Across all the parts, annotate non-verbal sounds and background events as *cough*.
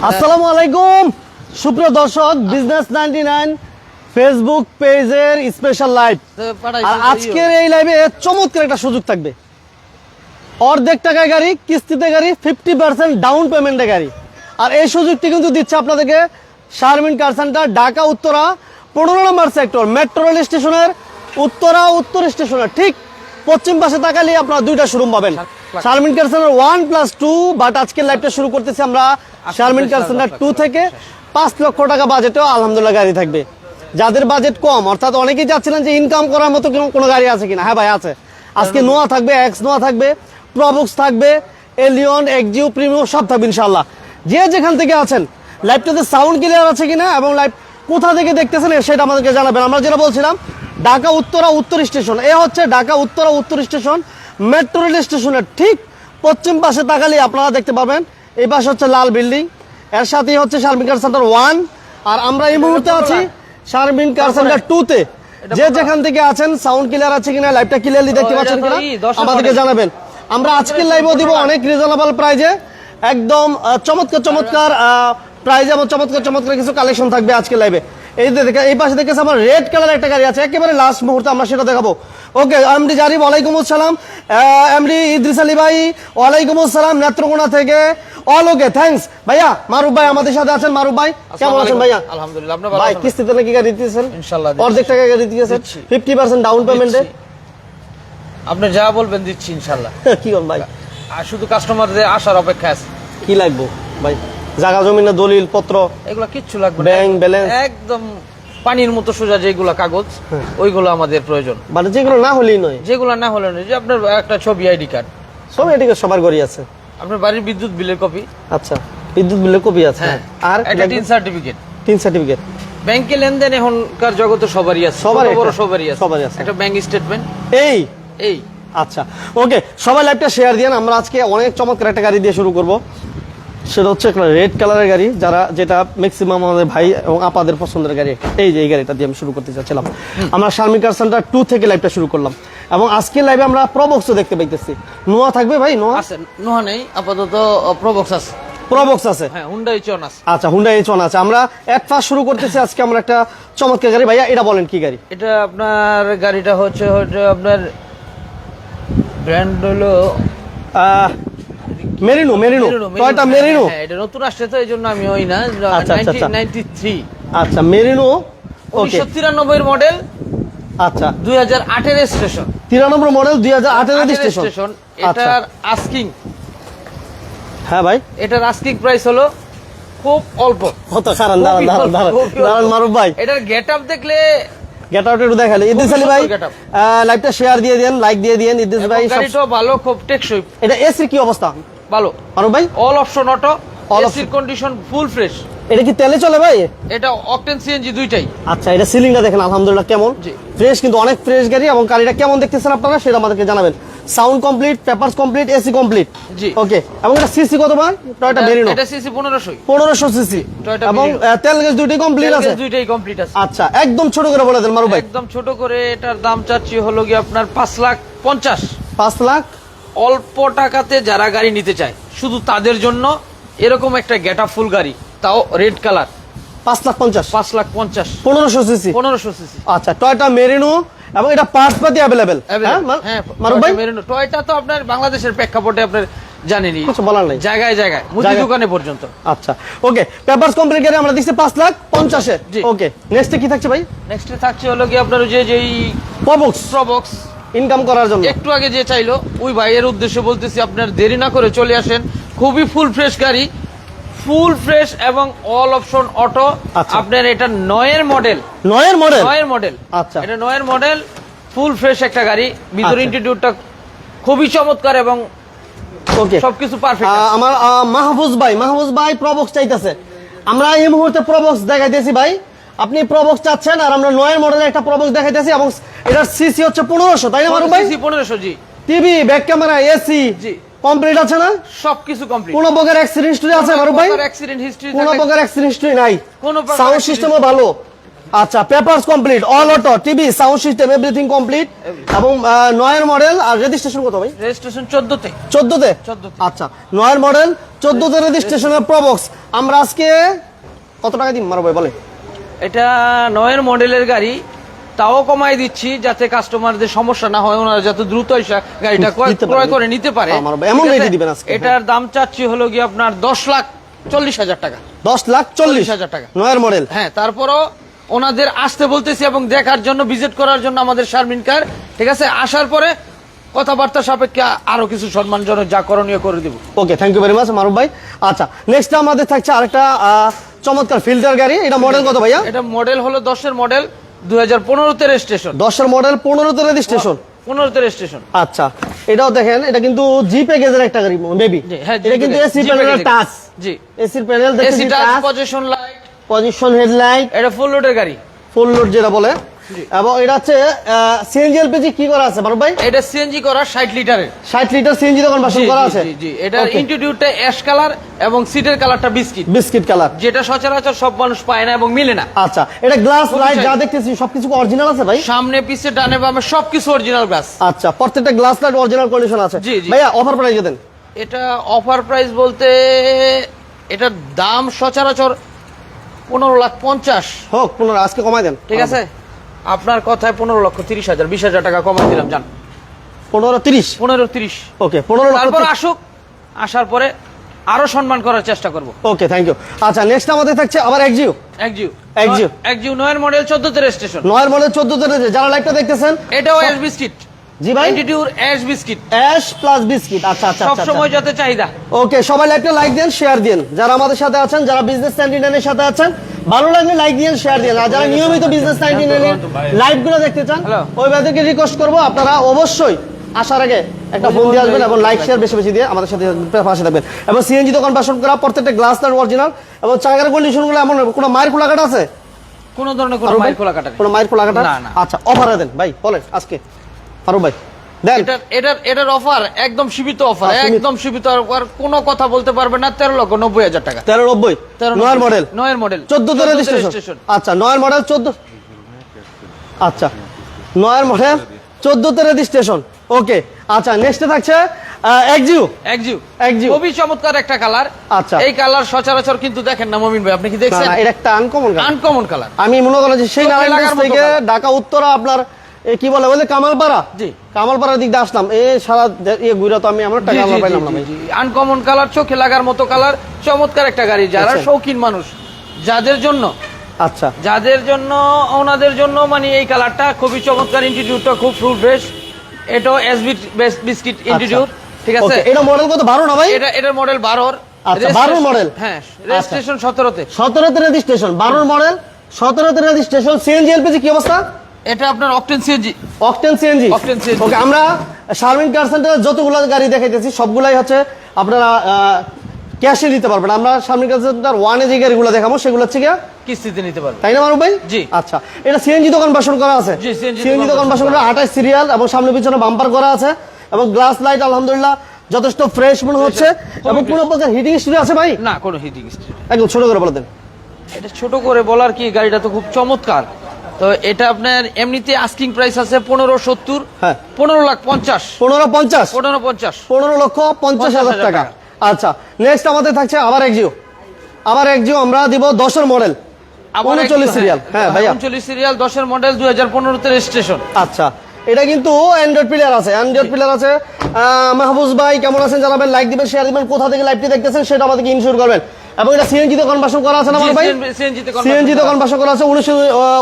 আসসালামু আলাইকুম। সুপ্রিয় দর্শক বিজনেস নাইনটি নাইন ফেসবুক পেজের স্পেশাল লাইভ আর আজকের এই লাইভে চমৎকার একটা সুযোগ থাকবে। অর্ধেক টাকায় গাড়ি কিস্তিতে গাড়ি ফিফটি পার্সেন্ট ডাউন পেমেন্টে গাড়ি। আর এই সুযোগটি কিন্তু দিচ্ছে আপনাদেরকে শারমিন কার সেন্টার ঢাকা উত্তরা পনেরো নম্বর সেক্টর মেট্রো রেল স্টেশনের উত্তরা উত্তর স্টেশনের ঠিক পশ্চিম পাশে তাকালে আপনারা দুইটা শোরুম পাবেন। Sharmin car centre one plus two but আজকের লাইভটা শুরু করতেছি আমরা শারমিন কার সেন্টার টু থেকে পাঁচ লক্ষ টাকা বাজেটেও আলহামদুলিল্লাহ গাড়ি থাকবে। যাদের বাজেট কম অর্থাৎ অনেকেই চাচ্ছিলেন যে ইনকাম করার মতো কোনো- গাড়ি আছে কিনা। হ্যাঁ ভাই আছে। আজকে নোয়া থাকবে এক্স নোয়া থাকবে প্রবক্স থাকবে এলিয়ন এক্সিও প্রিমিয়াম সব থাকবে ইনশাল্লাহ যে যেখান থেকে আছেন লাইভটাতে সাউন্ড ক্লিয়ার আছে কিনা এবং লাইভ কোথা থেকে দেখতেছেন সেটা আমাদেরকে জানাবেন। আমরা যেটা বলছিলাম ঢাকা উত্তরা উত্তর স্টেশন। এ হচ্ছে ঢাকা উত্তরা উত্তর স্টেশন মেট্রো রেল স্টেশনের ঠিক পশ্চিম পাশে তাকালে আপনারা দেখতে পাবেন এই পাশে হচ্ছে লাল বিল্ডিং। এর সাথেই হচ্ছে শারমিন কার সেন্টার ওয়ান আর আমরা এই মুহূর্তে আছি শারমিন কার সেন্টার টু তে। যে যেখান থেকে আছেন সাউন্ড ক্লিয়ার আছে কিনা লাইভটা ক্লিয়ারলি দেখতে পাচ্ছেন কিনা আমাদেরকে জানাবেন। আমরা আজকের লাইভও দিব অনেক। রিজনেবল প্রাইজে একদম চমৎকার চমৎকার প্রাইজ এবং চমৎকার চমৎকার কিছু কালেকশন থাকবে আজকের লাইভে এই এই পাশে দেখেছি আমার রেড কালার একটা গাড়ি আছে একেবারে লাস্ট মুহূর্তে আমরা সেটা দেখাবো। ওকে এমডি জারিফ ওয়ালাইকুম আসসালাম। এমডি ইদ্রিস আলী ভাই ওয়ালাইকুম আসসালাম নেত্রকোনা থেকে। অল ওকে থ্যাঙ্কস ভাইয়া মারুফ ভাই আমাদের সাথে আছেন। মারুফ ভাই কেমন আছেন ভাইয়া? আলহামদুলিল্লাহ আপনি ভাই কিস্তিতে নাকি গাড়ি দিতেছেন? ইনশাল্লাহ দিচ্ছি। অর্ধেক টাকা গাড়ি। ফিফটি পার্সেন্ট ডাউন পেমেন্টে। আপনি যা বলবেন দিচ্ছি ইনশাল্লাহ *laughs* কি কর ভাই? শুধু কাস্টমারদের আসার অপেক্ষা আছে। কি লাগবো ভাই? জায়গা জমিনের দলিল পত্র এগুলো কিচ্ছু লাগবে ব্যাংক ব্যালেন্স। একদম পানির মতো সোজা যেগুলো কাগজ হ্যাঁ। ওইগুলো আমাদের প্রয়োজন। মানে যেগুলো না হলেই নয়। যেগুলো না হলে নয় যে আপনার একটা ছবি আইডি কার্ড। সব কার্ড সবার ঘরই আছে। আপনার বাড়ির বিদ্যুৎ বিলের কপি? আচ্ছা বিদ্যুৎ বিলের কপি আছে। হ্যাঁ। আর একটা টিন সার্টিফিকেট টিন সার্টিফিকেট ব্যাংকে লেনদেন এখনকার জগতে সবারই আছে সবারই ছোট বড় সবারই আছে। সবারই আছে। একটা ব্যাংক স্টেটমেন্ট এই? এই। আচ্ছা ওকে সবাই লাইভটা শেয়ার দিন আমরা আজকে অনেক চমৎকার একটা গাড়ি দিয়ে শুরু করব। সেটা হচ্ছে একটা রেড কালারের গাড়ি যারা যেটা ম্যাক্সিমাম আমাদের ভাই এবং আপাদের পছন্দের গাড়ি এই যে এই গাড়িটা দিয়ে আমি শুরু করতে চাচ্ছিলাম। আমরা শারমিন কার সেন্টার টু থেকে লাইভটা শুরু করলাম। এবং আজকের লাইভে আমরা প্রবক্সও দেখতে পাইতেছি। নোয়া থাকবে ভাই নোয়া? আছে নোহা নেই আপাতত প্রবক্স আছে। প্রবক্স আছে? হ্যাঁ হুন্ডাই চন আছে। আচ্ছা হুন্ডা এইচ আছে। আমরা এক ফার্স্ট শুরু করতেছি আজকে আমরা একটা চমৎকার গাড়ি। ভাইয়া এটা বলেন কি গাড়ি? এটা আপনার গাড়িটা হচ্ছে হচ্ছে আপনার ব্র্যান্ড হলো মেরিনো মেরিনো। Toyota merino. হ্যাঁ, এটা নতুন আসছে তো এই জন্য আমি ওই না আচ্ছা, আচ্ছা, আচ্ছা। আচ্ছা মেরিনো ওকে। উনিশশো তিরানব্বই মডেল আচ্ছা। দুই হাজার আটের স্টেশন তিরানব্বই মডেল দুই হাজার আঠেরো স্টেশন এটার আস্কিং হ্যাঁ ভাই। এটার আস্কিং প্রাইস হলো খুব অল্প। কত কারণ দাঁড়ান দাঁড়ান দাঁড়ান দাঁড়ান। মারুফ ভাই। এটার গেট আপ দেখলে গেট আউট একটু দেখালে ইদ্রিস আলী ভাই লাইভটা শেয়ার দিয়ে দেন লাইক দিয়ে দেন। ইদ্রিস ভাই ভালো খুব টেকসই। এটা এসির কি অবস্থা? ভালো। মারুফ ভাই? অল অপশন অটো All এসির কন্ডিশন ফুল ফ্রেশ এটা কি তেলে চলে ভাই? এটা অকটেন সিএনজি দুইটাই। আচ্ছা এটা সিলিংটা দেখেন আলহামদুলিল্লাহ কেমন? জি। ফ্রেশ কিন্তু অনেক ফ্রেশ গাড়ি এবং গাড়িটা কেমন দেখতেছেন আপনারা সেটা আমাদেরকে জানাবেন। Sound complete papers complete AC complete জি। ওকে এবং এটা সিসি কত ভাই? টয়টা মেরিনো এটা সিসি পনেরোশোই। পনেরোশো সিসি Toyota এবং তেল গ্যাস দুইটাই কমপ্লিট আছে? দুইটাই কমপ্লিট আছে। আচ্ছা একদম ছোট করে বলে দেন মারু ভাই। একদম ছোট করে এটার দাম চাচ্ছি হলো কি আপনার পাঁচ লাখ পঞ্চাশ। পাঁচ লাখ অল্প টাকাতে যারা গাড়ি নিতে চায় শুধু তাদের জন্য এরকম একটা গেট ফুল গাড়ি তাও রেড কালার। পাঁচ লাখ পঞ্চাশ। পাঁচ লাখ পঞ্চাশ। পনেরোশো সিসি। পনেরোশো সিসি। আচ্ছা টয়টা মেরিনো এবং এটা পার্টস পাতি অ্যাভেলেবেল হ্যাঁ মারুফ ভাই? টয়টা তো আপনার বাংলাদেশের প্রেক্ষাপটে আপনার জানেনই কিছু বলার নাই। জায়গায় জায়গায় মুদি দোকানে পর্যন্ত। আচ্ছা ওকে পেপারস কমপ্লিট গাড়ি আমরা দিচ্ছি পাঁচ লাখ পঞ্চাশে। জি। ওকে নেক্সটে কি থাকছে ভাই? নেক্সটে থাকছে হলো কি আপনার যে যেই প্রবক্স প্রবক্স ইনকাম করার জন্য। একটু আগে যে চাইলো ওই ভাইয়ের উদ্দেশ্যে বলতেছি আপনার দেরি না করে চলে আসেন। খুবই ফুল ফ্রেশ গাড়ি ফুল ফ্রেশ এবং অল অপশন অটো আচ্ছা। আপনার এটা নয়ের মডেল নয়ের মডেল নয়ের মডেল আচ্ছা। এটা নয়ের মডেল ফুল ফ্রেশ একটা গাড়ি। ভিতর আচ্ছা। ইন্টিটিউডটা খুবই চমৎকার এবং ওকে সবকিছু পারফেক্ট আমার মাহফুজ ভাই মাহফুজ ভাই প্রবক্স চাইতেছে। আমরা এই মুহূর্তে প্রবক্স দেখাইতেছি ভাই। আপনি প্রবক্স চাচ্ছেন আর আমরা নয়ের মডেলের একটা প্রবক্স দেখাইতেছি এবং এটার সিসি হচ্ছে পনেরোশো তাই না মারুফ ভাই? পনেরোশো জি। টিভি ব্যাক ক্যামেরা এসি জি। কমপ্লিট আছে না? সবকিছু কমপ্লিট কোনো প্রকার অ্যাক্সিডেন্ট হিস্টরি আছে মারুফ ভাই? অ্যাক্সিডেন্ট হিস্ট্রি কোনো প্রকার অ্যাক্সিডেন্ট হিস্টরি নাই। কোনো সাউন্ড সিস্টেমও ভালো। আচ্ছা papers complete all auto TV sound system everything complete এবং নয়ের মডেল আর রেজিস্ট্রেশন কত ভাই? রেজিস্ট্রেশন চোদ্দতে। চোদ্দতে? 14 তে। আচ্ছা নয়ের মডেল চোদ্দতে রেজিস্ট্রেশনের প্রবক্স আমরা আজকে কত টাকা দিন মারো ভাই বলে এটা নয়ের মডেলের গাড়ি তাও কমাই দিচ্ছি যাতে কাস্টমারদের সমস্যা না হয় ওনারা যাতে দ্রুত গাড়িটা ক্রয়- করে নিতে পারে। এমন দিবেন। এটার দাম চাচ্ছি হলো গিয়ে আপনার দশ লাখ চল্লিশ হাজার টাকা। দশ লাখ চল্লিশ। হাজার টাকা। নয়ের মডেল। হ্যাঁ তারপরও ওনাদের আসতে বলতেছি এবং দেখার জন্য ভিজিট করার জন্য আমাদের শারমিন কার ঠিক আছে? আসার পরে কথাবার্তা সাপেক্ষে আরও কিছু সম্মানজনক যা করণীয় করে দেবো। Okay thank you very much Maruf ভাই। আচ্ছা নেক্সট আমাদের থাকছে আরেকটা চমৎকার ফিল্টার গাড়ি। এটা মডেল কত ভাইয়া? এটা মডেল হলো দশের মডেল দুই হাজার পনেরোতে রেজিস্ট্রেশন দশের মডেল পনেরোতে রেজিস্ট্রেশন পনেরোতে রেজিস্ট্রেশন আচ্ছা এটাও দেখেন এটা কিন্তু জি প্যাকেজের একটা গাড়ি মেবি হ্যাঁ, এটা কিন্তু এসি প্যাকেজ। টাচ জি। এসির panel AC touch position light position headlight এটা ফুল লোডের গাড়ি। ফুল লোড যেটা বলে। এবং এটা হচ্ছে সিএনজি এলপিজি কি করা আছে মারুফ ভাই? এটা সিএনজি করা ষাট লিটারের। 60 লিটার সিএনজি করা আছে? জি, এটার. ইন্টিটিউডটা অ্যাশ কালার এবং সিটের কালারটা বিস্কিট বিস্কিট কালার যেটা সচরাচর সব মানুষ পায় না এবং মিলে না। আচ্ছা এটা গ্লাস লাইট যা দেখতেছি সবকিছু অরিজিনাল আছে ভাই? সামনে পিছে ডানে বামে সবকিছু অরিজিনাল গ্লাস আচ্ছা প্রত্যেকটা গ্লাস লাইট অরিজিনাল কন্ডিশন আছে। ভাইয়া অফার প্রাইস দেন। এটা অফার প্রাইস বলতে এটার দাম সচরাচর পনেরো লাখ পঞ্চাশ। হোক পনেরো আজকে কমাই দেন। ঠিক আছে? আপনার কথায় পনেরো লক্ষ তিরিশ হাজার বিশ হাজার টাকা কমাই দিলাম জান। পনেরো তিরিশ? পনেরো তিরিশ। ওকে পনেরো তারপর আসুক আসার পরে আরও সম্মান করার চেষ্টা করব। ওকে থ্যাংক ইউ আচ্ছা নেক্সট আমাদের থাকছে আবার একজিও। একজিউ একজিউ। একজিউ নয়ের মডেল চোদ্দ তেরো স্টেশন নয়ের মডেল চোদ্দ তেরো যারা লাইভটা দেখতেছেন এটাও বিস্কিট জি ভাই। এন্টিটিউর ash biscuit ash plus biscuit আচ্ছা আচ্ছা সব আচ্ছা। সময় যাতে চাহিদা। ওকে সবাই লাইভটা লাইক দেন শেয়ার দেন যারা আমাদের সাথে আছেন যারা বিজনেস নাইনটি সাথে আছেন ভালো লাগলে লাইক দিন শেয়ার দিন আর যারা নিয়মিত বিজনেস নাইনটি লাইভগুলো দেখতে চান ওই ভাইদেরকে রিকোয়েস্ট করব আপনারা অবশ্যই আসার আগে একটা ফোন দিয়ে আসবেন এবং লাইক শেয়ার বেশি বেশি দিয়ে আমাদের সাথে পাশে থাকবেন। এবং সিএনজি দোকান বাসন করা প্রত্যেকটা গ্লাস লাইট অরিজিনাল এবং চাকার কন্ডিশনগুলো এমন কোনো মায়ের খোলা কাটা আছে? কোন ধরনের কোনো? মাইল খোলা কাটা। কোনো মায়ের খোলা কাটা। আচ্ছা অফারে দেন। ভাই বলেন আজকে। ফারুক ভাই এটার এটার এটার অফার একদম সীমিত অফার হ্যাঁ, একদম সীমিত অফার কোনো কথা বলতে পারবে না তেরো লক্ষ নব্বই হাজার টাকা। তেরো নব্বই? নয়ের মডেল নয়ের মডেল চোদ্দ রেজিস্ট্রেশন আচ্ছা নয়ের মডেল চোদ্দ আচ্ছা নয়ের মডেল চোদ্দতে রেজিস্ট্রেশন ওকে আচ্ছা নেক্সটে থাকছে। খুবই চমৎকার একটা কালার আচ্ছা। এই কালার সচরাচর কিন্তু দেখেন না মমিন ভাই আপনি কি দেখছেন? এটা একটা আনকমন আনকমন কালার আমি মনে করেন যে সেই নারায়ণগঞ্জ থেকে ঢাকা উত্তরা আপনার এ কি বলে বলে কামালপাড়া? জি। কামালপাড়ার দিক দিয়ে আসলাম। এ সারা ইয়ে ঘুরে তো আমি আমার টাকা আমরা পাইলাম না আনকমন কালার চোখে লাগার মতো কালার চমৎকার একটা গাড়ি যারা আচ্ছা। শৌখিন মানুষ। যাদের জন্য আচ্ছা। যাদের জন্য ওনাদের জন্য মানে এই কালারটা খুবই চমৎকার ইনস্টিটিউটটা খুব ফুল ফ্রেশ এটাও এসবি বিস্কিট ইনস্টিটিউট ঠিক আছে? এটা মডেল কত? বারো না ভাই? এটা এটার মডেল বারোর। আচ্ছা, 12 model? হ্যাঁ রেজিস্ট্রেশন সতেরোতে। সতেরোতে রেজিস্ট্রেশন বারোর মডেল সতেরোতে রেজিস্ট্রেশন সিএনজি এলপিজি কি অবস্থা? এটা আপনার octane CNG octane CNG Octane CNG okay আমরা শারমিন কার সেন্টারে যতগুলো গাড়ি দেখাইতেছি সবগুলাই হচ্ছে আপনারা ক্যাশে দিতে পারবেন। আমরা শারমিন কার সেন্টার ওয়ানে যে গাড়িগুলো দেখাবো সেগুলো হচ্ছে গিয়া কিস্তিতে নিতে পারবে তাই না মারুফ ভাই? জি। আচ্ছা এটা সিএনজি দোকান বাসন করা আছে। সিএনজি দোকান বাসন করা আঠাশ সিরিয়াল এবং সামনে পিছনে বাম্পার করা আছে এবং গ্লাস লাইট আলহামদুলিল্লাহ যথেষ্ট ফ্রেশ মনে হচ্ছে। এবং কোনো প্রকার হিটিং স্টোরি আছে ভাই? না কোনো হিটিং স্ট্রিট একদম ছোট করে বলে দেন। এটা ছোট করে বলার কি গাড়িটা তো খুব চমৎকার। তো এটা আপনার এমনিতে আস্কিং প্রাইস আছে পনেরো সত্তর হ্যাঁ। পনেরো লাখ পঞ্চাশ। পনেরো পঞ্চাশ? পনেরো পঞ্চাশ। পনেরো লক্ষ পঞ্চাশ হাজার টাকা। আচ্ছা নেক্সট আমাদের থাকছে আবার একজিও আবার একজিও আমরা দিব দশের মডেল উনচল্লিশ সিরিয়াল হ্যাঁ ভাইয়া। উনচল্লিশ সিরিয়াল দশের মডেল দুই হাজার পনেরোতে রেজিস্ট্রেশন আচ্ছা এটা কিন্তু অ্যান্ড্রয়েড প্লেয়ার আছে। অ্যান্ড্রয়েড প্লেয়ার আছে। মাহবুজ ভাই কেমন আছেন জানাবেন? লাইক দিবেন শেয়ার দিবেন। কোথা থেকে লাইভটি দেখতেছেন সেটা আমাদেরকে ইনশিওর করবেন। এবং এটা সিএনজি তে কনভার্সন করা আছে না আমার ভাই? সিএনজি তে কনভার্সন করা আছে।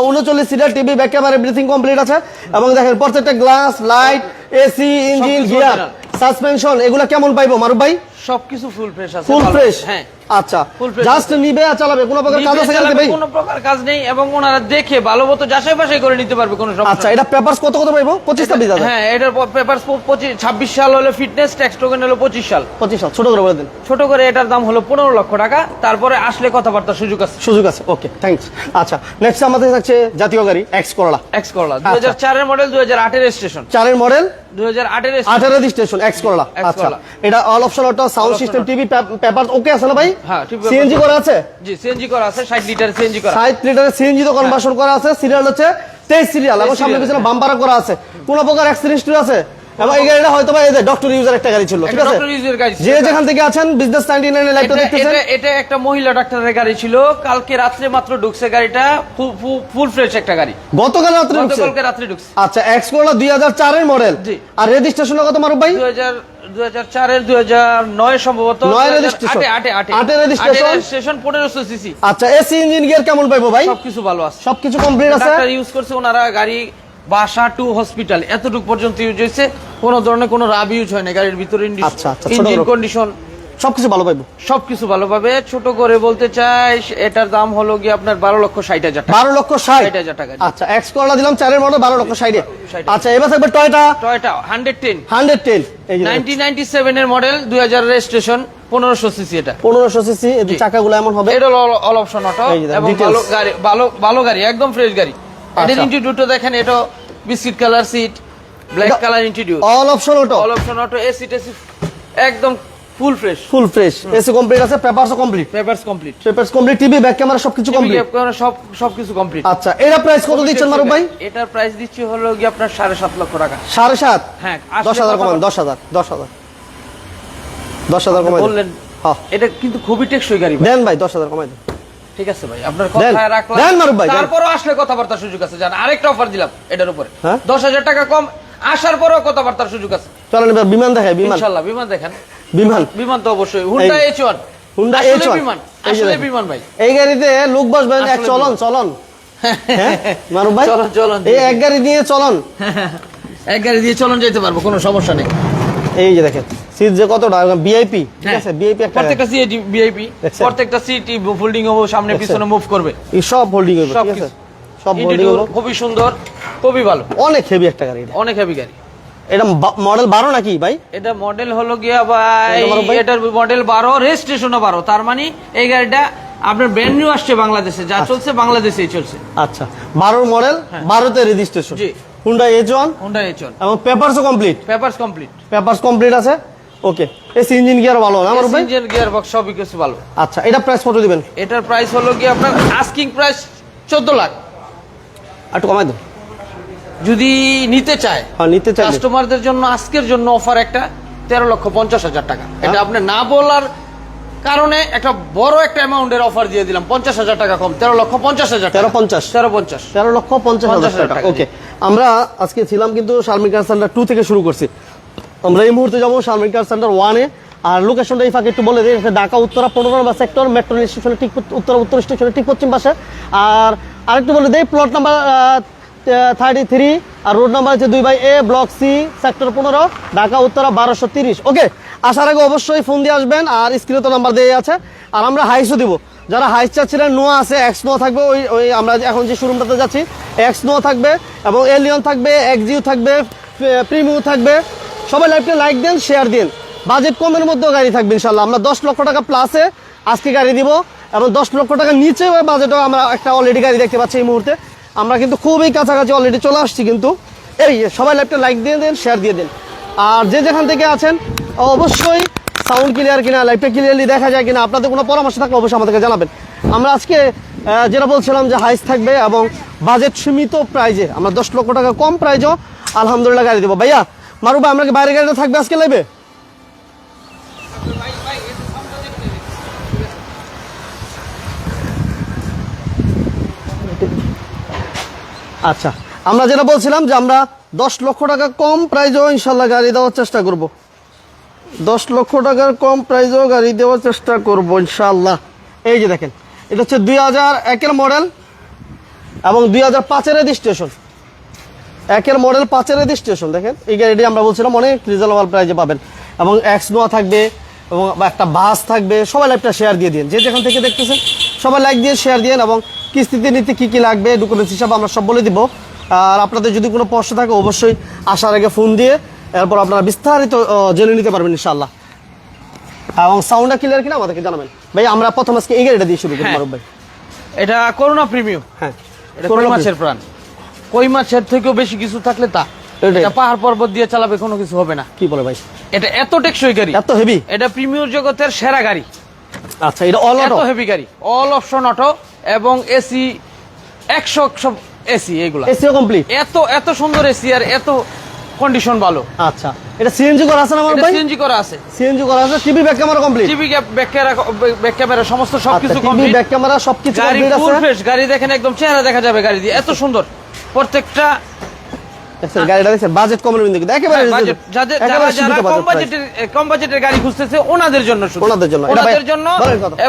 উনচল্লিশ serial TV back camera everything complete আছে। এবং দেখেন প্রত্যেকটা glass light AC engine gear suspension এগুলো কেমন পাইবো মারুফ ভাই? সবকিছু ফুল ফ্রেশ আছে ফুল ফ্রেশ হ্যাঁ। আচ্ছা জাস্ট নিবে আর চালাবে কোনো প্রকার কাজ আছে ভাই কোনো প্রকার কাজ নেই এবং ওনারা দেখে ভালো মতো যাচাই বাছাই করে নিতে পারবে কোনো সমস্যা আচ্ছা এটা পেপারস কত কত পাইবো? পঁচিশ ছাব্বিশ হাজার। হ্যাঁ এটার সাল হলো ফিটনেস ট্যাক্স টোকেন হলো পঁচিশ সাল। ছোট করে বলে দিন। ছোট করে এটার দাম হলো পনেরো লক্ষ টাকা তারপরে আসলে কথাবার্তা সুযোগ আছে। সুযোগ আছে ওকে থ্যাংকস আচ্ছা নেক্সট আমাদের থাকছে জাতীয় গাড়ি এক্স করলা এক্স করলা আচ্ছা। দুই হাজার চারের মডেল দুই হাজার আটের স্টেশন চারের মডেল দুই হাজার আটের আঠারো রেজিস্ট্রেশন এক্স করলা আচ্ছা এটা all option auto sound system TV paper okay আছে না ভাই? হ্যাঁ, সিএনজি করা আছে? জি সিএনজি করা আছে 60 লিটার সিএনজি করা। ষাট লিটারের সিএনজি তো কনভার্সন করা আছে সিরিয়াল হচ্ছে তেইশ সিরিয়াল এবং সামনে। পিছনে বাম্পার করা আছে। কোন প্রকার অ্যাক্সিডেন্ট আছে? এবং এই গাড়িটা হয়তো বা ডক্টর ইউজার একটা গাড়ি ছিল ঠিক আছে? ডক্টর ইউজের গাড়ি যে যেখান থেকে আছেন বিজনেস নাইনটি নাইনের লাইভটা দেখতেছেন। এটা- এটা একটা মহিলা ডাক্তারের গাড়ি ছিল কালকে রাত্রে মাত্র ঢুকছে গাড়িটা ফুল ফ্রেশ একটা গাড়ি। গতকাল রাত্রে ঢুকছে? গতকালকে রাত্রে ঢুকছে। আচ্ছা এক্স করলা দুই হাজার মডেল আর রেজিস্ট্রেশন কত মারুফ ভাই? দুই হাজার দুই হাজার চারের দুই হাজার নয় সম্ভবত নয় 2008 registration। আটে আটে আটে। আটে registration। রেজিস্ট্রেশন পনেরোশো সিসি আচ্ছা এসি ইঞ্জিন গিয়ার কেমন পাইবো ভাই? সবকিছু ভালো আছে। সবকিছু কমপ্লিট আছে? ইউজ করছে ওনারা গাড়ি বাসা টু হসপিটাল এতটুকু পর্যন্ত ইউজ হয়েছে। কোনো ধরনের কোনো রাব ইউজ হয় না গাড়ির ভিতরে আচ্ছা, আচ্ছা, ইঞ্জিন কন্ডিশন সবকিছু ভালো পাইবো? সবকিছু ভালোভাবে ছোট করে বলতে চাই এটার দাম হলো গিয়ে আপনার বারো লক্ষ ষাট হাজার বারো লক্ষ ষাট? 60,000 টাকা। আচ্ছা এক্স করলা দিলাম চারের মডেল বারো লক্ষ ষাটে 60 আচ্ছা এবার থাকবে Toyota Toyota hundred ten hundred ten nineteen ninety সেভেনের মডেল দুই হাজার রেজিস্ট্রেশন পনেরোশো সিসি এটা। পনেরোশো সিসি জি। চাকাগুলো এমন হবে। এটা অল অপশন অটো এবং ভালো গাড়ি ভালো ভালো গাড়ি একদম ফ্রেশ গাড়ি। এটার আচ্ছা। ইন্টিটিউটও দেখেন এটা biscuit colour seat black colour institute all option auto all option auto AC টেসি একদম full fresh full fresh AC complete আছে পেপারসও complete papers complete papers complete TV back camera সবকিছু কমপ্লিট সব সবকিছু কমপ্লিট আচ্ছা এরা প্রাইস কত দিচ্ছেন মারুফ ভাই? এটার প্রাইস দিচ্ছি হলো কি আপনার সাড়ে সাত লক্ষ টাকা। সাড়ে সাত? হ্যাঁ, দশ হাজার আসলে কমান কথা- দশ হাজার দশ হাজার। দশ হাজার কমাই বললেন হ্যাঁ। এটা কিন্তু খুবই টেকসই গাড়ি। দেন ভাই দশ হাজার কমাই দেন। ঠিক আছে ভাই আপনার। কথায় রাখলাম। দেন মারুফ ভাই, তারপরও আসলে সুযোগ আছে। জান আরেকটা অফার দিলাম এটার উপরে। হ্যাঁ? দশ হাজার টাকা কম আসার পরেও কথাবার্তার সুযোগ আছে। চলেন এবার বিমান বিমান। ইনশাল্লাহ বিমান দেখেন। বিমান। বিমান তো অবশ্যই হুন্ডা হুন্ডা আসলে H1 বিমান আসলে বিমান ভাই। এই গাড়িতে লোক এক আসলে চলন চলন। হ্যাঁ? মারুফ ভাই? চলন, চলন। এই এক গাড়ি নিয়ে চলন। এক গাড়ি দিয়ে চলন যেতে পারব কোনো সমস্যা নেই। এই যে দেখেন সিট যে কতটা বিআইপি ঠিক হ্যাঁ। আছে? বিআইপি একটা প্রত্যেকটা সিট ভিআইপি প্রত্যেকটা সিট ফোল্ডিং হবে সামনে পিছনে মুভ করবে। এই সব হোল্ডিং হবে ঠিক আছে? সব Interior হবে খুবই সুন্দর খুবই ভালো। অনেক হেভি একটা গাড়ি এটা। অনেক হেভি গাড়ি। এটা মডেল বারো নাকি ভাই? এটা মডেল হলো গিয়া ভাই? এটার মডেল বারো রেজিস্ট্রেশনও বারো। তার মানে এই গাড়িটা আপনার ব্র্যান্ড নিউ আসছে বাংলাদেশে। যা চলছে বাংলাদেশেই চলছে। আচ্ছা। বারোর মডেল বারোতে রেজিস্ট্রেশন জি। Honda H one Honda H one এবং পেপারসও complete papers complete papers complete আছে? ওকে এসি ইঞ্জিন গিয়ার ভালো না আমার ভাই ইঞ্জিন গিয়ার বক্স সবই কিছু ভালো। আচ্ছা এটা প্রাইস কত দিবেন? এটার প্রাইস হলো কি আপনার আস্কিং প্রাইস চোদ্দ লাখ। একটু কমাই দেন। যদি নিতে চায় হ্যাঁ নিতে চাইলে। কাস্টমারদের জন্য আজকের জন্য অফার একটা তেরো লক্ষ পঞ্চাশ হাজার টাকা। এটা আপনি না বলার কারণে একটা বড় একটা অ্যামাউন্টের অফার দিয়ে দিলাম। পঞ্চাশ হাজার টাকা কম। তেরো লক্ষ পঞ্চাশ হাজার তেরো পঞ্চাশ। তেরো পঞ্চাশ। তেরো লক্ষ পঞ্চাশ হাজার 50,000 টাকা। ওকে আমরা আজকে ছিলাম কিন্তু শারমিন কার সেন্টার টু থেকে শুরু করছি। আমরা এই মুহূর্তে যাব শারমিন কার সেন্টার ওয়ানে আর লোকেশনটা এই ফাঁকে একটু বলে দিই ঢাকা উত্তরা পনেরো নম্বর সেক্টর মেট্রো স্টেশনের ঠিক উত্তরা উত্তর স্টেশনের ঠিক পশ্চিম পাশে। আর আরেকটু বলে দিই প্লট নাম্বার থার্টি থ্রি আর রোড নাম্বার হচ্ছে দুই by A block C sector পনেরো, ঢাকা, উত্তরা, বারোশো তিরিশ। ওকে আসার আগে অবশ্যই ফোন দিয়ে আসবেন আর স্ক্রিনে তো নাম্বার দিয়ে আছে। আর আমরা হাইসও দিব। যারা হাইস চাচ্ছিলেন নোয়া আছে এক্স নোয়া থাকবে, ওই ওই আমরা এখন যে শোরুমটাতে যাচ্ছি এক্স নোয়া থাকবে এবং এলিয়ন থাকবে এক্সিউ থাকবে প্রিমিউ থাকবে। সবাই লাইভটা লাইক দেন শেয়ার দিন। বাজেট কমের মধ্যেও গাড়ি থাকবে ইনশাল্লাহ আমরা দশ লক্ষ টাকা প্লাসে আজকে গাড়ি দিব এবং দশ লক্ষ টাকা নিচে বাজেটও আমরা একটা অলরেডি গাড়ি দেখতে পাচ্ছি এই মুহূর্তে। আমরা কিন্তু খুবই কাছাকাছি অলরেডি চলে আসছি কিন্তু। এই সবাই লাইভটা লাইক দিয়ে দেন শেয়ার দিয়ে দেন। আর যে যেখান থেকে আছেন, অবশ্যই সাউন্ড ক্লিয়ার কিনা লাইভটা ক্লিয়ারলি দেখা যায় কিনা, আপনাদের কোনো পরামর্শ থাকলে অবশ্যই আমাদেরকে জানাবেন। আমরা আজকে যেটা বলছিলাম যে হাইস থাকবে এবং বাজেট সীমিত প্রাইজে আমরা দশ লক্ষ টাকা কম প্রাইজও আলহামদুলিল্লাহ গাড়ি দেবো। ভাইয়া, মারুবা, আমরা কি বাইরে গাড়িটা থাকবে আজকে লাইবে আচ্ছা আমরা যেটা বলছিলাম যে আমরা দশ লক্ষ টাকা কম প্রাইজও ইনশাল্লাহ গাড়ি দেওয়ার চেষ্টা করব। দশ লক্ষ টাকার কম প্রাইজও গাড়ি দেওয়ার চেষ্টা করব ইনশাল্লাহ। এই যে দেখেন, এটা হচ্ছে দুই হাজার একের মডেল এবং দুই হাজার পাঁচের রেজিস্ট্রেশন একের মডেল পাঁচের রেজিস্ট্রেশন দেখেন, এই গাড়িটি আমরা বলছিলাম অনেক রিজনেবল প্রাইজে পাবেন। এবং এক্স নোয়া থাকবে, এবং একটা বাস থাকবে, সবাই লাইভটা শেয়ার দিয়ে দিন যে যেখান থেকে দেখতেছেন, সবাই লাইক দিয়ে শেয়ার দিন এবং কিস্তিতে নিতে কী কী লাগবে ডকুমেন্টস হিসাবে আমরা সব বলে দিব। আর আপনাদের যদি কোনো প্রশ্ন থাকে অবশ্যই আসার আগে ফোন দিয়ে এরপর আপনারা বিস্তারিত জেনে নিতে পারবেন ইনশাল্লাহ এবং সাউন্ডটা ক্লিয়ার কিনা আমাদেরকে জানাবেন। ভাই আমরা প্রথম আজকে এই গাড়িটা দিয়ে শুরু করি হ্যাঁ। মারুফ ভাই। এটা করোনা প্রিমিয়াম। হ্যাঁ এটা কই মাছের প্রাণ? কই মাছের থেকেও বেশি কিছু থাকলে তা। এটা পাহাড় পর্বত দিয়ে চালাবে কোনো কিছু হবে না। কি বলে ভাই? এটা এত টেকসই গাড়ি। এত হেভি এটা প্রিমিয়ার জগতের সেরা গাড়ি। আচ্ছা এটা অল এত অটো হেভি গাড়ি। অল অপশন অটো এবং এসি একশো সব এসি এগুলো। এসিও কমপ্লিট এত এত সুন্দর এসি আর এত কন্ডিশন ভালো। আচ্ছা এটা সিএনজি করা আছে না আমার ভাই? সিএনজি করা আছে। সিএনজি করা আছে TV back camera complete TV back camera back camera সমস্ত সবকিছু কমপ্লিট টিভি ব্যাক ক্যামেরা সবকিছু গাড়ি কমপ্লিট ফুল ফ্রেশ গাড়ি দেখেন একদম চেহারা দেখা যাবে গাড়ি দিয়ে। এত সুন্দর। প্রত্যেকটা দেখছেন গাড়িটা দেখছেন বাজেট কমের কিন্তু একেবারে হ্যাঁ, যারা কম বাজেটের কম বাজেটের গাড়ি খুঁজতেছে ওনাদের জন্য শুধু। ওনাদের জন্য। ওনাদের জন্য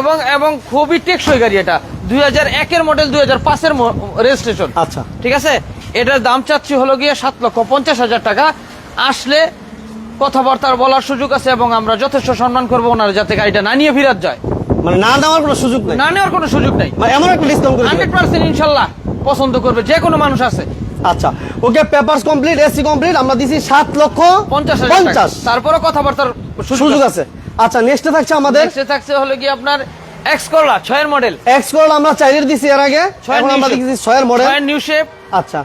এবং এবং খুবই টেকসই গাড়ি এটা। একের মডেল পাঁচের রেজিস্ট্রেশন আচ্ছা। ঠিক আছে? এটার দাম চাচ্ছি হলো গিয়ে লক্ষ পঞ্চাশ হাজার টাকা। আসলে কথাবার্তার বলার সুযোগ আছে এবং আমরা যথেষ্ট সম্মান করব ওনারা যাতে গাড়িটা না নিয়ে ফিরাত যায়। মানে না নেওয়ার কোনো সুযোগ নেই? না নেওয়ার কোনো সুযোগ নাই। মানে এমন একটা ডিসকাউন্ট করে দিবেন। হান্ড্রেড পার্সেন্ট ইনশাল্লাহ পছন্দ করবে যে কোনো মানুষ আছে। আচ্ছা okay papers complete AC complete আমরা দিছি সাত লক্ষ পঞ্চাশ তারপরে কথাবার্তার সুযোগ আছে আচ্ছা নেক্সটে থাকছে আমাদের নেক্সটে থাকছে হলো কি আপনার এক্স করলা ছয়ের মডেল এক্স করল আমরা চাইলের দিছি এর আগে এখন আমরা। দিছি ছয়ের মডেল ছয়ের নিউ শেপ আচ্ছা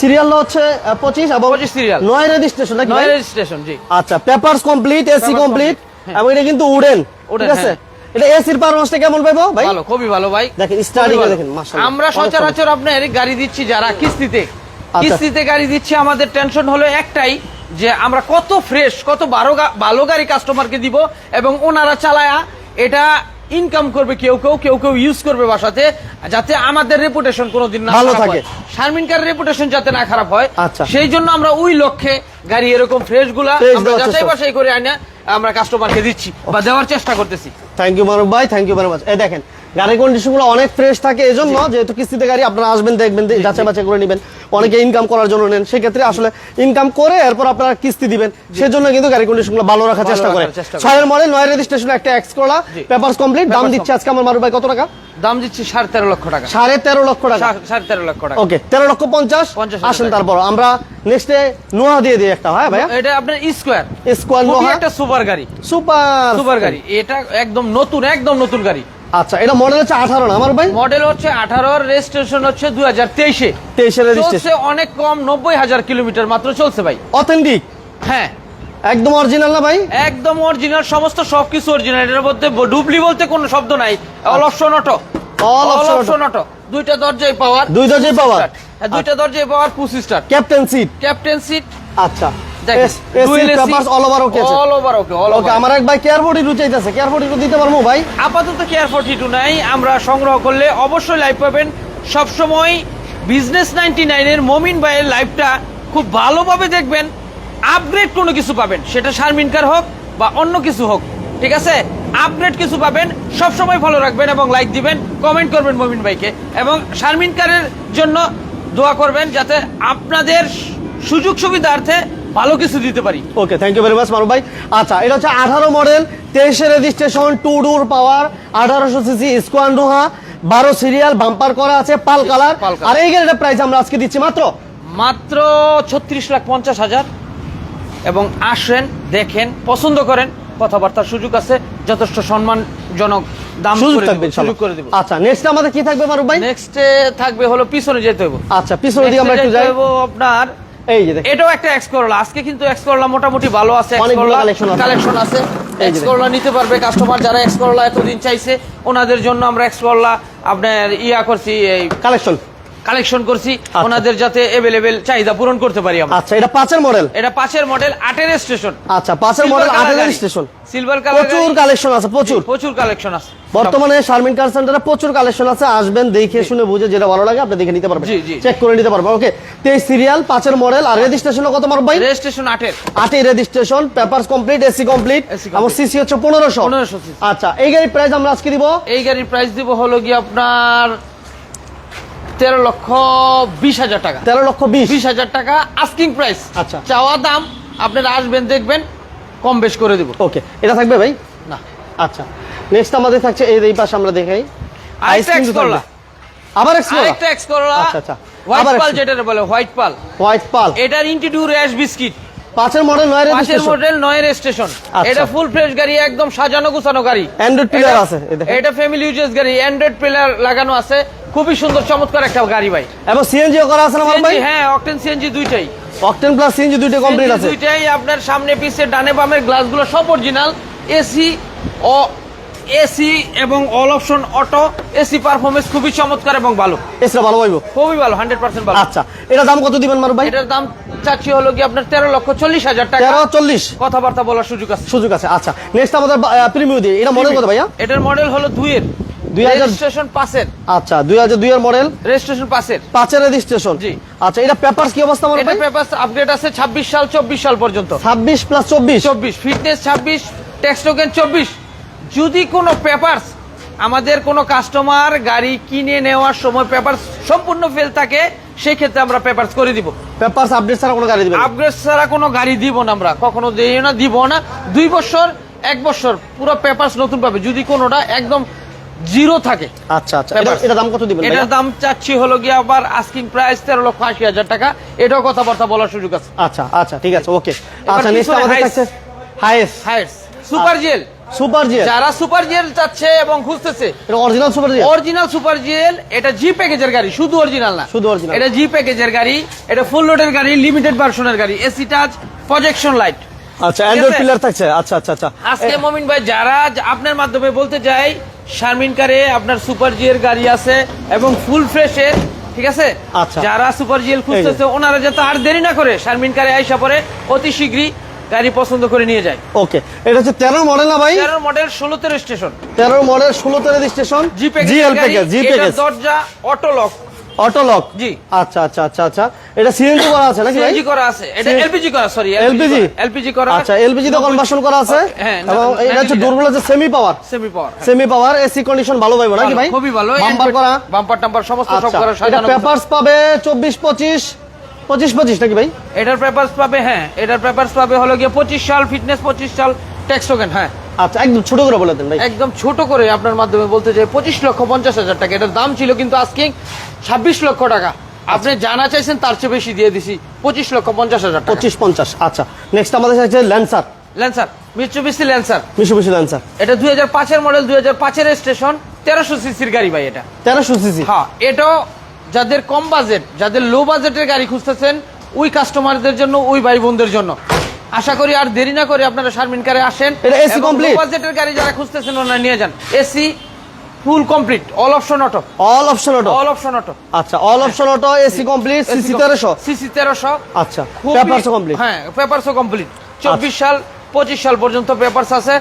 সিরিয়াল হচ্ছে পঁচিশ এবং 25 serial। নয় রেজিস্ট্রেশন নাকি নয়? রেজিস্ট্রেশন জি আচ্ছা পেপারস কমপ্লিট এসি কমপ্লিট। এবং এটা কিন্তু উডেন ঠিক আছে হ্যাঁ। এটা এসির পারফরম্যান্সটা কেমন পাইবো ভাই ভালো খুবই ভালো ভাই দেখেন, ভালো। দেখেন, মাশাআল্লাহ। আমরা সচরাচর আপনার গাড়ি দিচ্ছি যারা কিস্তিতে। কিস্তিতে গাড়ি দিচ্ছি আমাদের টেনশন হলো একটাই যে আমরা কত ফ্রেশ কত ভালো ভালো গাড়ি কাস্টমারকে দিব এবং ওনারা চালায়া এটা ইনকাম করবে কেউ কেউ কেউ কেউ ইউজ করবে বাসাতে যাতে আমাদের রেপুটেশন কোনোদিন না ভালো থাকে। হয়। শারমিনকার রেপুটেশন যাতে না খারাপ হয় আচ্ছা। সেই জন্য আমরা ওই লক্ষ্যে গাড়ি এরকম ফ্রেশগুলা আমরা যাচাই বাছাই করে আনা আমরা কাস্টমারকে দিচ্ছি বা দেওয়ার চেষ্টা করতেছি। থ্যাংক ইউ মারুফ ভাই থ্যাংক ইউ ভেরি মাচ এই দেখেন গাড়ির কন্ডিশনগুলো অনেক ফ্রেশ থাকে এই জন্য যেহেতু কিস্তিতে গাড়ি আপনারা আসবেন দেখবেন যাচাই বাছাই করে নেবেন অনেকে ইনকাম করার জন্য নেন সেক্ষেত্রে আসলে ইনকাম করে এরপর আপনারা কিস্তি দিবেন। সেজন্য কিন্তু গাড়ি কন্ডিশনগুলো ভালো রাখার চেষ্টা করে। ছয়ের মডেল নয় রেজিস্ট্রেশন একটা এক্স করা জি। পেপারস কমপ্লিট দাম দিচ্ছে আজকে আমার মারুফ ভাই কত টাকা? দাম দিচ্ছি সাড়ে তেরো লক্ষ টাকা। সাড়ে তেরো লক্ষ টাকা। সাড়ে তেরো লক্ষ টাকা। ওকে তেরো লক্ষ পঞ্চাশ। 50 আসেন তারপর আমরা নেক্সটে নোয়া দিয়ে দিই একটা হ্যাঁ ভাইয়া? এটা আপনার স্কোয়ার স্কোয়ার নোয়া। একটা সুপার গাড়ি। সুপার সুপার গাড়ি। এটা একদম নতুন একদম নতুন গাড়ি। আচ্ছা এটা মডেল হচ্ছে আঠারো না আমার ভাই? মডেল হচ্ছে আঠারো রেজিস্ট্রেশন হচ্ছে দুই হাজার তেইশে। তেইশের রেজিস্ট্রেশন অনেক কম নব্বই হাজার কিলোমিটার মাত্র চলছে ভাই। অথেন্টিক হ্যাঁ। একদম অরিজিনাল না ভাই? একদম অরিজিনাল সমস্ত সবকিছু অরিজিনাল এটার মধ্যে ডুবলি বলতে কোনো শব্দ নাই। All option auto auto। Option auto দুইটা দরজায় পাওয়ার দুই দরজায় power? দুইটা দরজায় power push star captain seat captain seat আচ্ছা। All over okay all over okay all okay আমার এক ভাই কেয়ার কেয়ার বডি দিতে পারব ভাই? আপাতত কেয়ার ফর্টি টু নাই আমরা সংগ্রহ করলে অবশ্যই লাইভ পাবেন। সবসময় বিজনেস নাইনটি নাইনের মমিন ভাইয়ের লাইভটা খুব ভালোভাবে দেখবেন। আপগ্রেড কোনো কিছু পাবেন। সেটা শারমিনকার হোক বা অন্য কিছু হোক ঠিক আছে? আপগ্রেড কিছু পাবেন সবসময় ফলো রাখবেন এবং লাইক দিবেন কমেন্ট করবেন মমিন ভাইকে। এবং শারমিনকারের জন্য দোয়া করবেন যাতে আপনাদের সুযোগ সুবিধার্থে ভালো কিছু দিতে পারি। Okay thank you very much Maruf ভাই। আচ্ছা এটা হচ্ছে আঠারো মডেল তেইশে রেজিস্ট্রেশন টু ডোর পাওয়ার আঠারোশো সিসি স্কোয়ান রোহা বারো সিরিয়াল বাম্পার করা আছে পাল কালার। আর এই গাড়িটার প্রাইস আমরা আজকে দিচ্ছি মাত্র? মাত্র ছত্রিশ লাখ পঞ্চাশ হাজার। এবং আসেন দেখেন পছন্দ করেন কথাবার্তার সুযোগ আছে যথেষ্ট সম্মানজনক দাম সুযোগ থাকবে সুযোগ করে দিব। আচ্ছা নেক্সট আমাদের কি থাকবে মারুফ ভাই? নেক্সটে থাকবে হলো পিছনে যেতে হবে আচ্ছা পিছনে দিয়ে আমরা একটু যাই। আপনার এই যে এটাও একটা এক্স করলা আজকে কিন্তু এক্স করলা মোটামুটি ভালো আছে। কালেকশন আছে। এক্স করলা নিতে পারবে কাস্টমার যারা এক্স করলা এতদিন চাইছে ওনাদের জন্য আমরা এক্স করলা আপনার ইয়া করছি এই কালেকশন কালেকশন করছি আচ্ছা। ওনাদের যাতে এভেলেবেল চাহিদা পূরণ করতে পারি আমরা। আচ্ছা এটা পাঁচের মডেল এটা পাঁচের মডেল আটের স্টেশন আচ্ছা পাঁচের মডেল আটের স্টেশন সিলভার কালার প্রচুর কালেকশন আছে প্রচুর। প্রচুর কালেকশন আছে। বর্তমানে শারমিন কার সেন্টারে প্রচুর কালেকশন আছে আসবেন দেখে শুনে বুঝে যেটা ভালো লাগে আপনি দেখে নিতে পারবেন। চেক করে নিতে পারবেন ওকে তেইশ সিরিয়াল পাঁচের মডেল আর রেজিস্ট্রেশন কত মারব ভাই? রেজিস্ট্রেশন আটের। আটই registration papers complete AC complete আমার সিসি হচ্ছে পনেরোশো। 1500 আচ্ছা এই গাড়ির প্রাইস আমরা আজকে দিব? এই গাড়ির প্রাইস দিব হলো গিয়ে আপনার তেরো লক্ষ বিশ হাজার টাকা। তেরো লক্ষ বিশ? হাজার টাকা আস্কিং প্রাইস আচ্ছা। চাওয়া দাম আপনারা আসবেন দেখবেন কম বেশ করে দিব। ওকে এটা থাকবে ভাই? না। আচ্ছা। নেক্সট আমাদের থাকছে এই এই পাশে আমরা দেখাই। তো করলা। আবার আরেকটা এক্স করলা? আচ্ছা, আচ্ছা। হোয়াইট পাল যেটা বলে হোয়াইট পাল হোয়াইট পাল এটার ইন্টিডিউ র্যাশ বিস্কিট পাঁচের মডেল নয় পাঁচের রেজিস্ট্রেশন মডেল নয় স্টেশন আচ্ছা। এটা ফুল ফ্রেশ গাড়ি একদম সাজানো গুছানো গাড়ি। Player এটা- আছে, এটা ফ্যামিলি ইউজেস গাড়ি। অ্যান্ড্রয়েড প্লেয়ার লাগানো আছে। খুবই সুন্দর চমৎকার একটা গাড়ি ভাই। এবং সিএনজিও করা আছে না ভাই? হ্যাঁ অকটেন সিএনজি দুইটাই। অকটেন প্লাস সিএনজি দুইটা কমপ্লিট আছে। দুইটাই আপনার সামনে পিছে ডানে বামের গ্লাসগুলো সব অরিজিনাল এসি ও এসি এবং all option auto AC performance খুবই চমৎকার এবং ভালো। এসরা ভালো পাইবো? খুবই ভালো হান্ড্রেড পার্সেন্ট ভালো। আচ্ছা এটা দাম কত দিবেন মারুফ ভাই? এটার দাম চাচ্ছি হলো কি আপনার তেরো লক্ষ চল্লিশ হাজার টাকা। তেরো চল্লিশ। কথাবার্তা বলার সুযোগ আছে। সুযোগ আছে আচ্ছা। নেক্সট আমাদের প্রিমিয়াম দিয়ে এটা মডেল কত ভাইয়া? এটার মডেল হলো দুইয়ের। 2000 রেজিস্ট্রেশন পাসের। আচ্ছা দুই হাজার দুই এর মডেল। রেজিস্ট্রেশন পাসের। পাঁচের রেজিস্ট্রেশন জি। আচ্ছা এটা পেপারস কি অবস্থা আমার এটা ভাই পেপার আপডেট আছে ছাব্বিশ সাল চব্বিশ সাল পর্যন্ত। ছাব্বিশ প্লাস চব্বিশ। চব্বিশ ফিটনেস ট্যাক্স টোকেন যদি কোনো পেপারস আমাদের কোনো কাস্টমার গাড়ি কিনে নেওয়ার সময় পেপার সম্পূর্ণ ফেল থাকে সেই ক্ষেত্রে আমরা পেপারস করে দিব। পেপারস আপডেট ছাড়া কোনো গাড়ি না? আপগ্রেড ছাড়া কোনো গাড়ি দিব না আমরা। কখনো দিই না দিব না। দুই বছর এক বছর পুরো পেপারস নতুন পাবে যদি কোনোটা একদম জিরো থাকে। আচ্ছা আচ্ছা। এটা দাম কত দিবেন এটার দাম চাচ্ছি হলো গিয়ে আবার আস্কিং প্রাইস তেরো লক্ষ আশি হাজার টাকা। এটাও কথাবার্তা বলার সুযোগ আছে। আচ্ছা আচ্ছা ঠিক আছে ওকে আচ্ছা নেক্সট আমাদের কাছে highest heights super GL super GL যারা সুপার জেল চাচ্ছে এবং খুঁজতেছে এটা original super GL original super GL এটা জি প্যাকেজের গাড়ি শুধু অরিজিনাল না। শুধু original। এটা জি প্যাকেজের গাড়ি এটা ফুল লোডের গাড়ি লিমিটেড ভার্সনের গাড়ি এসি টাচ প্রজেকশন লাইট আচ্ছা অ্যান্ড্রয়েড পিলার থাকছে। আচ্ছা আচ্ছা আচ্ছা। আজকে মমিন ভাই যারা আপনার মাধ্যমে বলতে চাই শারমিন কারে আপনার সুপার জি এর গাড়ি আছে এবং ফুল ফ্রেশের ঠিক আছে? আচ্ছা। যারা সুপার জিএল খুঁজতেছে ওনারা যাতে আর দেরি না করে শারমিন কারে আইসা পরে অতি শীঘ্রই গাড়ি পছন্দ করে নিয়ে যায়। ওকে। এটা হচ্ছে তেরো মডেল না ভাই? তেরো মডেল ষোলো তেরো স্টেশন। তেরো মডেল ষোলো রেজিস্ট্রেশন স্টেশন। জিপে জিএল প্যাকেজ জি প্যাকেজ দরজা অটো লক অটো লক জি। আচ্ছা আচ্ছা আচ্ছা আচ্ছা। এটা সিএনজি করা আছে নাকি সিএনজি করা আছে। এটা এলপিজি করা সরি LPG? এলপিজি করা আচ্ছা এলপিজি তো কনভার্সন করা আছে। হ্যাঁ, এবং এটা হচ্ছে 90 ডোরগুলো হচ্ছে semi power semi power semi power AC condition ভালো পাইবো নাকি ভাই? খুবই ভালো। বাম্পার করা। বাম্পার টাম্পার সমস্ত সব আচ্ছা করা এটা সাজানো। পেপারস পাবে চব্বিশ পঁচিশ পঁচিশ পঁচিশ নাকি ভাই? এটার পেপারস পাবে হ্যাঁ এটার পেপারস পাবে হলো গিয়ে পঁচিশ সাল ফিটনেস পঁচিশ সাল ট্যাক্স টোকেন হ্যাঁ। আচ্ছা একদম ছোট করে বলে দেন ভাই। একদম ছোট করে আপনার মাধ্যমে বলতে চাই পঁচিশ লক্ষ পঞ্চাশ হাজার টাকা। এটার দাম ছিল কিন্তু আজকে ছাব্বিশ লক্ষ টাকা। আপনি জানা চাইছেন তার চেয়ে বেশি দিয়ে দিছি। পঁচিশ লক্ষ পঞ্চাশ হাজার পঁচিশ পঞ্চাশ আচ্ছা। নেক্সট আমাদের কাছে ল্যান্সার ল্যান্সার মিচুবিসি ল্যান্সার মিশু ল্যান্সার এটা দুই হাজার পাঁচের মডেল দুই হাজার পাঁচের স্টেশন তেরোশো সিসির গাড়ি ভাই এটা। তেরোশো সিসি হ্যাঁ এটাও যাদের কম বাজেট যাদের লো বাজেটের গাড়ি খুঁজতেছেন ওই কাস্টমারদের জন্য ওই ভাই বোনদের জন্য। আশা করি আর দেরি না করে আপনারা শারমিন কারে আসেন এটা AC complete? বাজেটের গাড়ি যারা খুঁজতেছেন ওনারা নিয়ে যান। AC full complete all option auto all option auto all option auto আচ্ছা all option auto AC complete CC তেরোশো? সিসি তেরোশো। আচ্ছা পেপারসও কমপ্লিট হ্যাঁ পেপারসও কমপ্লিট চব্বিশ সাল পঁচিশ সাল পর্যন্ত পেপারস আছে।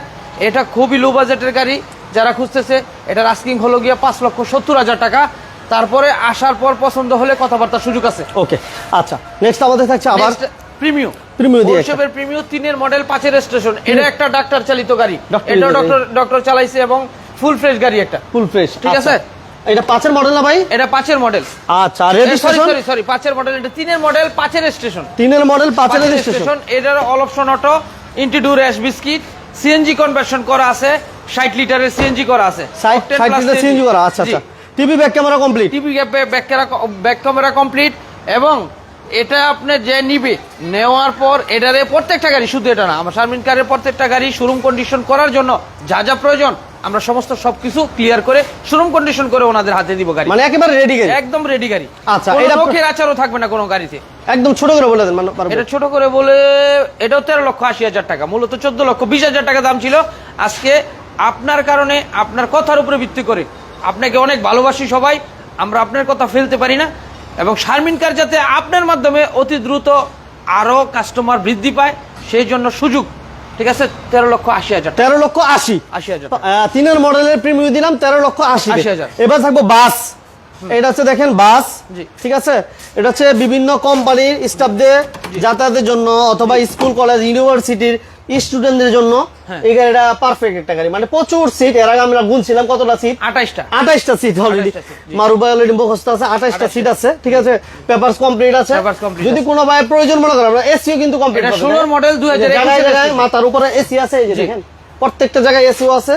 এটা খুবই লো বাজেটের গাড়ি। যারা খুঁজতেছে এটার আস্কিং হলো গিয়ে পাঁচ লক্ষ সত্তর হাজার টাকা। তারপরে আসার পর পছন্দ হলে কথাবার্তার সুযোগ আছে। ওকে আচ্ছা নেক্সট আমাদের থাকছে আবার প্রিমিয়াম দিয়ে। ওইসবের প্রিমিয়াম তিনের মডেল পাঁচের স্টেশন এটা একটা ডাক্তার চালিত গাড়ি। এটা ডক্টর ডক্টর চালাইছে এবং ফুল ফ্রেশ গাড়ি একটা। ফুল ফ্রেশ ঠিক আছে? এটা পাঁচের মডেল না ভাই? এটা পাঁচের মডেল আচ্ছা সরি রেজিস্ট্রেশন সরি সরি পাঁচের মডেল এটা তিনের মডেল পাঁচের স্টেশন তিনের মডেল পাঁচের স্টেশন এটার অল অপশন অটো ইন্টিডু র্যাশ বিস্কিট সিএনজি কনভার্সন করা আছে ষাট লিটারের সিএনজি করা আছে। সাইড সাইড থেকে চেঞ্জ করা আচ্ছা আচ্ছা। TV back camera complete TV back back camera complete এবং এটা আপনি যে নিবে নেওয়ার পর এটারে প্রত্যেকটা গাড়ি শুধু এটা না আমার শারমিন কারের প্রত্যেকটা গাড়ি শোরুম কন্ডিশন করার জন্য যা যা প্রয়োজন আমরা সমস্ত সবকিছু ক্লিয়ার করে শোরুম কন্ডিশন করে ওনাদের হাতে দিব গাড়ি। মানে একেবারে রেডি গাড়ি? একদম রেডি গাড়ি। আচ্ছা, এটা- লোকের আচারও থাকবে না কোনো গাড়িতে। একদম ছোট করে বলে দেন মানে। এটা ছোট করে বলে এটাও তেরো লক্ষ আশি হাজার টাকা মূলত চোদ্দ লক্ষ বিশ হাজার টাকা দাম ছিল। আজকে আপনার কারণে আপনার কথার উপরে ভিত্তি করে আপনাকে অনেক ভালোবাসি সবাই আমরা আপনার কথা ফেলতে পারি না। এবং শারমিন কার যাতে আপনার মাধ্যমে অতি দ্রুত আরও কাস্টমার বৃদ্ধি পায় সেই জন্য সুযোগ। ঠিক আছে? তেরো লক্ষ আশি হাজার তেরো লক্ষ আশি। আশি হাজার তিনের মডেলের প্রিমিয়াম দিলাম তেরো লক্ষ আশি। আশি হাজার। এবার থাকব বাস। এটা হচ্ছে দেখেন বাস। জি। ঠিক আছে? এটা হচ্ছে বিভিন্ন কোম্পানির স্টাফদের যাতায়াতের জন্য অথবা স্কুল কলেজ ইউনিভার্সিটির স্টুডেন্টদের জন্য হ্যাঁ। এই গাড়িটা পারফেক্ট একটা গাড়ি। মানে প্রচুর সিট এর আগে আমরা গুনছিলাম কতটা সিট আঠাইশটা। আঠাইশটা সিট অলরেডি 28টা seat, মারুবা অলরেডি মুখস্থ আছে আঠাইশটা সিট আছে ঠিক আছে? পেপারস কমপ্লিট আছে। যদি কোনো ভাই প্রয়োজন মনে করেন আমরা এসিও কিন্তু কমপ্লিট এটা 16 model 2021 জায়গায় জায়গায় মাথার উপরে এসি আছে এই যে দেখেন প্রত্যেকটা জায়গায় এসিও আছে।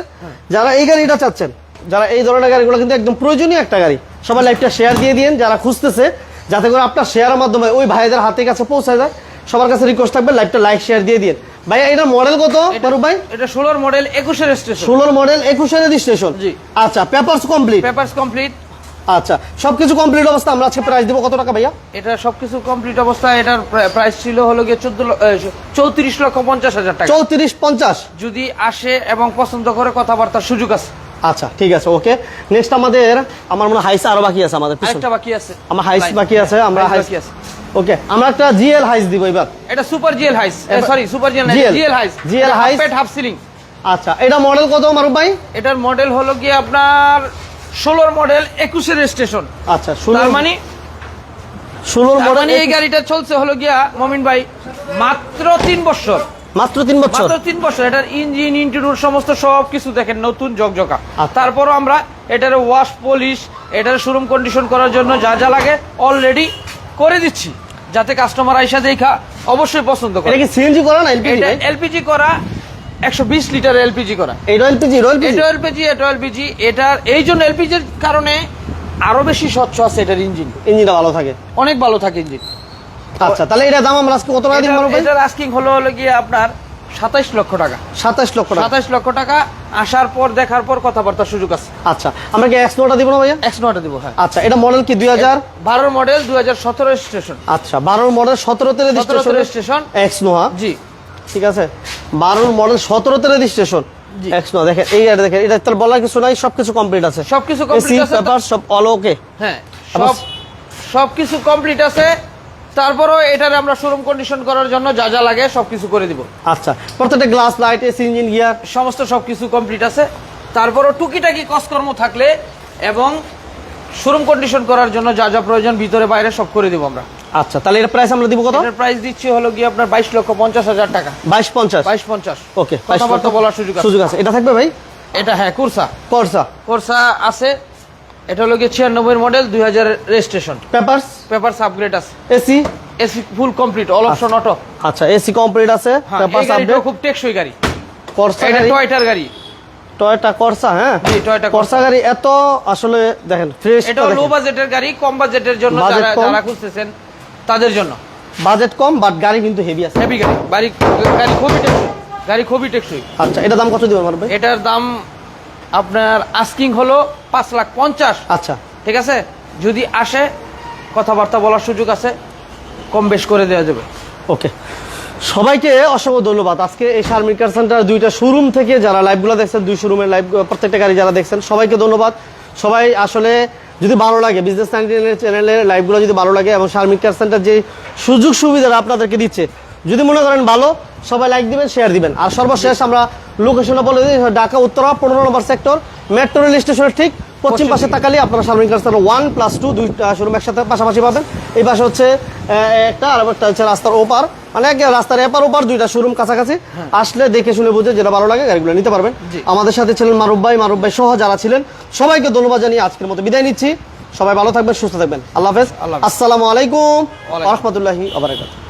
যারা এই গাড়িটা চাচ্ছেন যারা এই ধরনের গাড়িগুলো কিন্তু একদম প্রয়োজনীয় একটা গাড়ি সবাই লাইফটা শেয়ার দিয়ে দিন যারা খুঁজতেছে যাতে করে আপনার শেয়ারের মাধ্যমে ওই ভাইদের হাতের কাছে পৌঁছায় যায়। সবার কাছে রিকোয়েস্ট থাকবে লাইফটা লাইক শেয়ার দিয়ে দিন ভাই এটা মডেল কত ভাই? এটা ষোলোর মডেল একুশের স্টেশন ষোলোর মডেল একুশে রেজিস্ট্রেশন জি। আচ্ছা পেপারস কমপ্লিট পেপারস কমপ্লিট আচ্ছা সবকিছু কমপ্লিট অবস্থা আমরা আজকে প্রাইস দেব কত টাকা ভাইয়া? এটা সবকিছু কমপ্লিট অবস্থায় এটার প্রাইস ছিল হলো গিয়ে চোদ্দ চৌত্রিশ লক্ষ পঞ্চাশ হাজার টাকা। চৌত্রিশ পঞ্চাশ। যদি আসে এবং পছন্দ করে কথাবার্তার সুযোগ আছে। আচ্ছা ঠিক আছে ওকে। নেক্সট আমাদের আমার মনে হাইস আরও বাকি আছে আমাদের। আরেকটা বাকি আছে। আমার হাইস বাকি আছে আমরা হাইস বাকি আছে। ওকে আমরা একটা জিএল হাইস দিব এবার। এটা super GL Hiace sorry super GL GL GL Hiace GL highs। পেট হাফ সিলিং আচ্ছা এটা মডেল কত মারুফ ভাই? এটার মডেল হলো কি আপনার ষোলোর মডেল একুশের স্টেশন আচ্ছা তার মানে ষোলোর মডেল মানে এই গাড়িটা চলছে হলো গিয়া মমিন ভাই মাত্র তিন বছর। মাত্র তিন বছর। মাত্র তিন বছর। এটার ইঞ্জিন ইন্টেরিয়র সমস্ত সব কিছু দেখেন নতুন জকজকা আচ্ছা। তারপরও আমরা এটার ওয়াশ পলিশ এটার শোরুম কন্ডিশন করার জন্য যা যা লাগে অলরেডি করে দিচ্ছি। যাতে কাস্টমার আইসা দেখা অবশ্যই পছন্দ করে। এটা কি সিএনজি করা না এলপিজি এটা এলপিজি করা একশো বিশ লিটার এলপিজি করা। এটা এলপিজি এটা এলপিজি এটা এলপিজি এটার এই জন্য এলপিজির কারণে আরও বেশি স্বচ্ছ আছে এটার ইঞ্জিন। ইঞ্জিনটা ভালো থাকে। অনেক ভালো থাকে ইঞ্জিন। আচ্ছা তাহলে এটা দাম আমরা আজকে কত টাকা এটার আস্কিং হলো হলো গিয়ে আপনার সাতাইশ লক্ষ টাকা। সাতাশ লক্ষ টাকা। সাতাইশ লক্ষ টাকা আসার পর দেখার পর কথাবার্তার সুযোগ আছে। আচ্ছা আমরা কি এক্স নোটা দিব না ভাইয়া? এক্স নটা দিব হ্যাঁ। আচ্ছা এটা মডেল কি দুই হাজার? বারোর মডেল দুই হাজার সতেরো স্টেশন আচ্ছা বারোর মডেল সতেরোতে রেজিস্ট্রেশন এক্স নোহা। জি। ঠিক আছে? বারোর মডেল সতেরোতে রেজিস্ট্রেশন জি। এক্স নোহা দেখেন এই এটা দেখেন এটা বলার কিছু নাই সবকিছু কমপ্লিট আছে। সবকিছু complete আছে। পেপার সব অল ওকে হ্যাঁ সব সব কিছু কমপ্লিট আছে। তারপরও এটার আমরা শোরুম কন্ডিশন করার জন্য যা যা লাগে সবকিছু করে দিব। আচ্ছা প্রত্যেকটা glass light AC engine gear সমস্ত সবকিছু কমপ্লিট আছে। তারপরও টুকিটাকি কসকর্ম থাকলে এবং শোরুম কন্ডিশন করার জন্য যা যা প্রয়োজন ভিতরে বাইরে সব করে দিব আমরা। আচ্ছা তাহলে এটা প্রাইস আমরা দিব কত? এটার প্রাইস দিচ্ছি হলো গিয়ে আপনার বাইশ লক্ষ পঞ্চাশ হাজার টাকা। বাইশ পঞ্চাশ? বাইশ পঞ্চাশ। ওকে কথাবার্তা বলার সুযোগ আছে। সুযোগ আছে। এটা থাকবে ভাই? এটা হ্যাঁ কুরসা। করসা। কোর্সা আছে। এটা হলো গিয়ে ছিয়ানব্বই মডেল দুই হাজার রেজিস্ট্রেশন পেপারস পেপার আপগ্রেড আছে। AC AC full complete all option auto আচ্ছা এসি কমপ্লিট আছে হ্যাঁ পেপারস আপডেট খুব টেকসই গাড়ি। করসা গাড়ি? টয়টার গাড়ি। টয়োটা করসা হ্যাঁ? জি, Corsa। করসা গাড়ি এত আসলে দেখেন ফ্রেশ এটা লো বাজেটের গাড়ি কম বাজেটের জন্য যারা যারা খুঁজতেছেন তাদের জন্য। বাজেট কম বাট গাড়ি কিন্তু হেভি আছে। হেভি গাড়ি। গাড়ি গাড়ি খুবই টেকসই। গাড়ি খুবই টেকসই। আচ্ছা এটা দাম কত দিবেন ভাই? এটার দাম আপনার আস্কিং হলো পাঁচ লাখ পঞ্চাশ। আচ্ছা। ঠিক আছে? যদি আসে কথাবার্তা বলার সুযোগ আছে কম বেশ করে দেওয়া যাবে। ওকে। সবাইকে অসংখ্য ধন্যবাদ। আজকে এই শারমিন কার সেন্টার দুইটা শোরুম থেকে যারা লাইভগুলো দেখছেন দুই শোরুমের লাইভ প্রত্যেকটা গাড়ি যারা দেখছেন সবাইকে ধন্যবাদ। সবাই আসলে যদি ভালো লাগে বিজনেস নাইনটিনের চ্যানেলের লাইভগুলো যদি ভালো লাগে এবং শারমিন কার সেন্টার যে সুযোগ সুবিধাটা আপনাদেরকে দিচ্ছে যদি মনে করেন ভালো সবাই লাইক দিবেন শেয়ার দিবেন। আর সর্বশেষ আমরা লোকেশনে বলে দিই ঢাকা উত্তরা পনেরো নম্বর সেক্টর মেট্রো রেল স্টেশনের ঠিক পশ্চিম পাশে তাকালে আপনারা Sharmin car centre one plus two দুইটা শোরুম একসাথে পাশাপাশি পাবেন। এই পাশে হচ্ছে একটা আর একটা হচ্ছে রাস্তার ওপার। মানে এক রাস্তার এপার ওপার দুইটা শোরুম কাছাকাছি। আসলে দেখে শুনে বুঝে যেটা ভালো লাগে গাড়িগুলো নিতে পারবেন। আমাদের সাথে ছিলেন মারুফ ভাই মারুফ ভাই সহ যারা ছিলেন সবাইকে ধন্যবাদ জানিয়ে আজকের মতো বিদায় নিচ্ছি। সবাই ভালো থাকবেন সুস্থ থাকবেন। আল্লাহ হাফেজ। আল্লাহ আসসালামু আলাইকুম। রহমতুল্লাহি আবরাকাত